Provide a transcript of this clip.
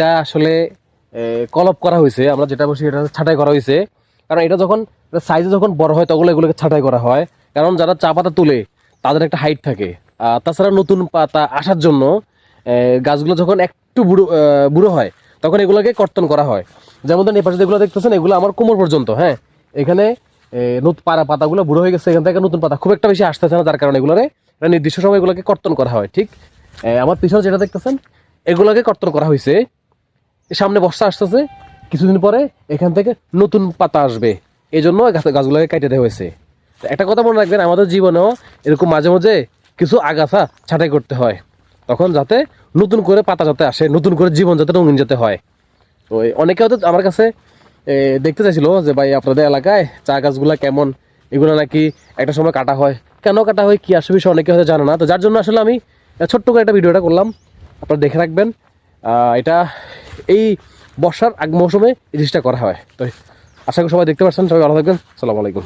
এটা আসলে কলপ করা হয়েছে। আমরা যেটা বসি এটা ছাঁটাই করা হয়েছে। কারণ এটা যখন সাইজে যখন বড় হয়, তখন এগুলোকে ছাঁটাই করা হয়। কারণ যারা চা পাতা তুলে, তাদের একটা হাইট থাকে। তাছাড়া নতুন পাতা আসার জন্য গাছগুলো যখন একটু বুড়ো বুড়ো হয়, তখন এগুলোকে কর্তন করা হয়। যেমন ধরেন এই পাশে যেগুলো দেখতেছেন, এগুলো আমার কোমর পর্যন্ত হ্যাঁ? এখানে নতুন পাড়া পাতাগুলো বুড়ো হয়ে গেছে, এখান থেকে নতুন পাতা। খুব একটা বেশি আসতেছে না, যার কারণে এগুলোরে নির্দিষ্ট সময় এগুলোকে কর্তন করা হয়, ঠিক? আমার পিছনে যেটা দেখতেছেন, এগুলোকে কর্তন করা হয়েছে। সামনে বর্ষা আসতেছে, কিছুদিন পরে এখান থেকে নতুন পাতা আসবে। এই জন্য গাছ- গাছগুলোকে কেটে দেওয়া হয়েছে। একটা কথা মনে রাখবেন, আমাদের জীবনেও এরকম মাঝে মাঝে কিছু আগাছা ছাঁটাই করতে হয়। তখন যাতে নতুন করে পাতা যাতে আসে, নতুন করে জীবন যাতে রঙিন যেতে হয়। তো অনেকে হয়তো আমার কাছে দেখতে চাইছিল যে, ভাই, আপনাদের এলাকায় চা গাছগুলা কেমন? এগুলো নাকি একটা সময় কাটা হয়। কেন কাটা হয়, কি আসবে বিষয় অনেকে হয়তো জানে না। তো যার জন্য আসলে আমি ছোট্ট করে একটা ভিডিওটা করলাম। আপনারা দেখে রাখবেন। এটা এই বর্ষার আগ মৌসুমে এই জিনিসটা করা হয়। তো আশা করি সবাই দেখতে পাচ্ছেন, সবাই ভালো থাকবেন। সালাম আলাইকুম।